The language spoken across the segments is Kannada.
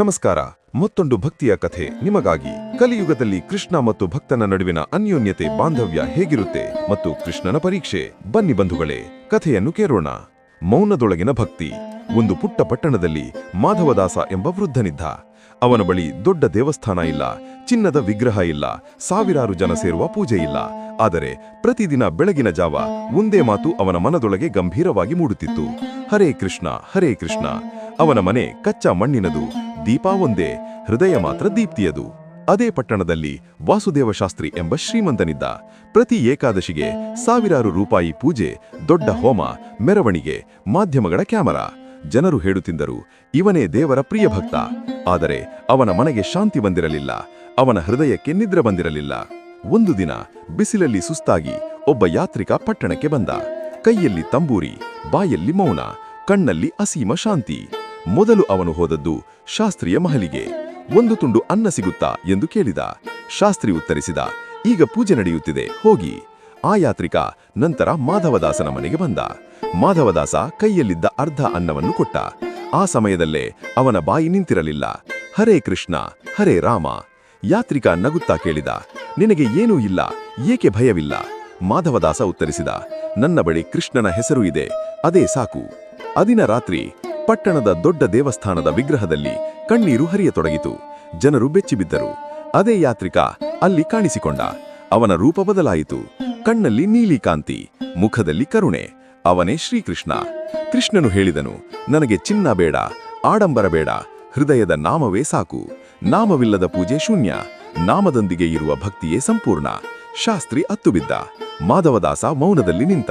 ನಮಸ್ಕಾರ, ಮತ್ತೊಂದು ಭಕ್ತಿಯ ಕಥೆ ನಿಮಗಾಗಿ. ಕಲಿಯುಗದಲ್ಲಿ ಕೃಷ್ಣ ಮತ್ತು ಭಕ್ತನ ನಡುವಿನ ಅನ್ಯೋನ್ಯತೆ ಬಾಂಧವ್ಯ ಹೇಗಿರುತ್ತೆ ಮತ್ತು ಕೃಷ್ಣನ ಪರೀಕ್ಷೆ? ಬನ್ನಿ ಬಂಧುಗಳೇ, ಕಥೆಯನ್ನು ಕೇಳೋಣ. ಮೌನದೊಳಗಿನ ಭಕ್ತಿ. ಒಂದು ಪುಟ್ಟ ಪಟ್ಟಣದಲ್ಲಿ ಮಾಧವದಾಸ ಎಂಬ ವೃದ್ಧನಿದ್ದ. ಅವನ ಬಳಿ ದೊಡ್ಡ ದೇವಸ್ಥಾನ ಇಲ್ಲ, ಚಿನ್ನದ ವಿಗ್ರಹ ಇಲ್ಲ, ಸಾವಿರಾರು ಜನ ಸೇರುವ ಪೂಜೆ ಇಲ್ಲ. ಆದರೆ ಪ್ರತಿದಿನ ಬೆಳಗಿನ ಜಾವ ಒಂದೇ ಮಾತು ಅವನ ಮನದೊಳಗೆ ಗಂಭೀರವಾಗಿ ಮೂಡುತ್ತಿತ್ತು. ಹರೇ ಕೃಷ್ಣ ಹರೇ ಕೃಷ್ಣ. ಅವನ ಮನೆ ಕಚ್ಚಾ ಮಣ್ಣಿನದು. ದೀಪ ಒಂದೇ, ಹೃದಯ ಮಾತ್ರ ದೀಪ್ತಿಯದು. ಅದೇ ಪಟ್ಟಣದಲ್ಲಿ ವಾಸುದೇವಶಾಸ್ತ್ರಿ ಎಂಬ ಶ್ರೀಮಂತನಿದ್ದ. ಪ್ರತಿ ಏಕಾದಶಿಗೆ ಸಾವಿರಾರು ರೂಪಾಯಿ ಪೂಜೆ, ದೊಡ್ಡ ಹೋಮ, ಮೆರವಣಿಗೆ, ಮಾಧ್ಯಮಗಳ ಕ್ಯಾಮರಾ. ಜನರು ಹೇಳುತ್ತಿದ್ದರು, ಇವನೇ ದೇವರ ಪ್ರಿಯ ಭಕ್ತ. ಆದರೆ ಅವನ ಮನೆಗೆ ಶಾಂತಿ ಬಂದಿರಲಿಲ್ಲ, ಅವನ ಹೃದಯಕ್ಕೆ ನಿದ್ರೆ ಬಂದಿರಲಿಲ್ಲ. ಒಂದು ದಿನ ಬಿಸಿಲಲ್ಲಿ ಸುಸ್ತಾಗಿ ಒಬ್ಬ ಯಾತ್ರಿಕ ಪಟ್ಟಣಕ್ಕೆ ಬಂದ. ಕೈಯಲ್ಲಿ ತಂಬೂರಿ, ಬಾಯಲ್ಲಿ ಮೌನ, ಕಣ್ಣಲ್ಲಿ ಅಸೀಮ ಶಾಂತಿ. ಮೊದಲು ಅವನು ಹೋದದ್ದು ಶಾಸ್ತ್ರಿಯ ಮಹಲಿಗೆ. ಒಂದು ತುಂಡು ಅನ್ನ ಸಿಗುತ್ತಾ ಎಂದು ಕೇಳಿದ. ಶಾಸ್ತ್ರಿ ಉತ್ತರಿಸಿದ, ಈಗ ಪೂಜೆ ನಡೆಯುತ್ತಿದೆ, ಹೋಗಿ. ಆ ಯಾತ್ರಿಕ ನಂತರ ಮಾಧವದಾಸನ ಮನೆಗೆ ಬಂದ. ಮಾಧವದಾಸ ಕೈಯಲ್ಲಿದ್ದ ಅರ್ಧ ಅನ್ನವನ್ನು ಕೊಟ್ಟ. ಆ ಸಮಯದಲ್ಲೇ ಅವನ ಬಾಯಿ ನಿಂತಿರಲಿಲ್ಲ. ಹರೇ ಕೃಷ್ಣ, ಹರೇ ರಾಮ. ಯಾತ್ರಿಕ ನಗುತ್ತಾ ಕೇಳಿದ, ನಿನಗೆ ಏನೂ ಇಲ್ಲ, ಏಕೆ ಭಯವಿಲ್ಲ? ಮಾಧವದಾಸ ಉತ್ತರಿಸಿದ, ನನ್ನ ಬಳಿ ಕೃಷ್ಣನ ಹೆಸರು ಇದೆ, ಅದೇ ಸಾಕು. ಅದಿನ ರಾತ್ರಿ ಪಟ್ಟಣದ ದೊಡ್ಡ ದೇವಸ್ಥಾನದ ವಿಗ್ರಹದಲ್ಲಿ ಕಣ್ಣೀರು ಹರಿಯತೊಡಗಿತು. ಜನರು ಬೆಚ್ಚಿಬಿದ್ದರು. ಅದೇ ಯಾತ್ರಿಕ ಅಲ್ಲಿ ಕಾಣಿಸಿಕೊಂಡ. ಅವನ ರೂಪ ಬದಲಾಯಿತು. ಕಣ್ಣಲ್ಲಿ ನೀಲಿ ಕಾಂತಿ, ಮುಖದಲ್ಲಿ ಕರುಣೆ. ಅವನೇ ಶ್ರೀಕೃಷ್ಣ. ಕೃಷ್ಣನು ಹೇಳಿದನು, ನನಗೆ ಚಿನ್ನ ಬೇಡ, ಆಡಂಬರ ಬೇಡ, ಹೃದಯದ ನಾಮವೇ ಸಾಕು. ನಾಮವಿಲ್ಲದ ಪೂಜೆ ಶೂನ್ಯ. ನಾಮದೊಂದಿಗೆ ಇರುವ ಭಕ್ತಿಯೇ ಸಂಪೂರ್ಣ. ಶಾಸ್ತ್ರಿ ಅತ್ತುಬಿದ್ದ. ಮಾಧವದಾಸ ಮೌನದಲ್ಲಿ ನಿಂತ.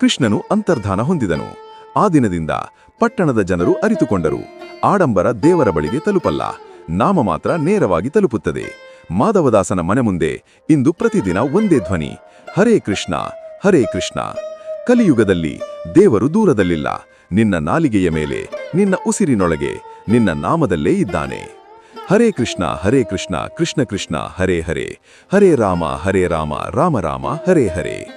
ಕೃಷ್ಣನು ಅಂತರ್ಧಾನ ಹೊಂದಿದನು. ಆ ದಿನದಿಂದ ಪಟ್ಟಣದ ಜನರು ಅರಿತುಕೊಂಡರು. ಆಡಂಬರ ದೇವರ ಬಳಿಗೆ ತಲುಪಲ್ಲ. ನಾಮ ಮಾತ್ರ ನೇರವಾಗಿ ತಲುಪುತ್ತದೆ. ಮಾಧವದಾಸನ ಮನೆ ಮುಂದೆ ಇಂದು ಪ್ರತಿದಿನ ಒಂದೇ ಧ್ವನಿ. ಹರೇ ಕೃಷ್ಣ ಹರೇ ಕೃಷ್ಣ. ಕಲಿಯುಗದಲ್ಲಿ ದೇವರು ದೂರದಲ್ಲಿಲ್ಲ. ನಿನ್ನ ನಾಲಿಗೆಯ ಮೇಲೆ, ನಿನ್ನ ಉಸಿರಿನೊಳಗೆ, ನಿನ್ನ ನಾಮದಲ್ಲೇ ಇದ್ದಾನೆ. ಹರೇ ಕೃಷ್ಣ ಹರೇ ಕೃಷ್ಣ ಕೃಷ್ಣ ಕೃಷ್ಣ, ಹರೇ ಹರೇ. ಹರೇ ರಾಮ ಹರೇ ರಾಮ ರಾಮ ರಾಮ, ಹರೇ ಹರೇ.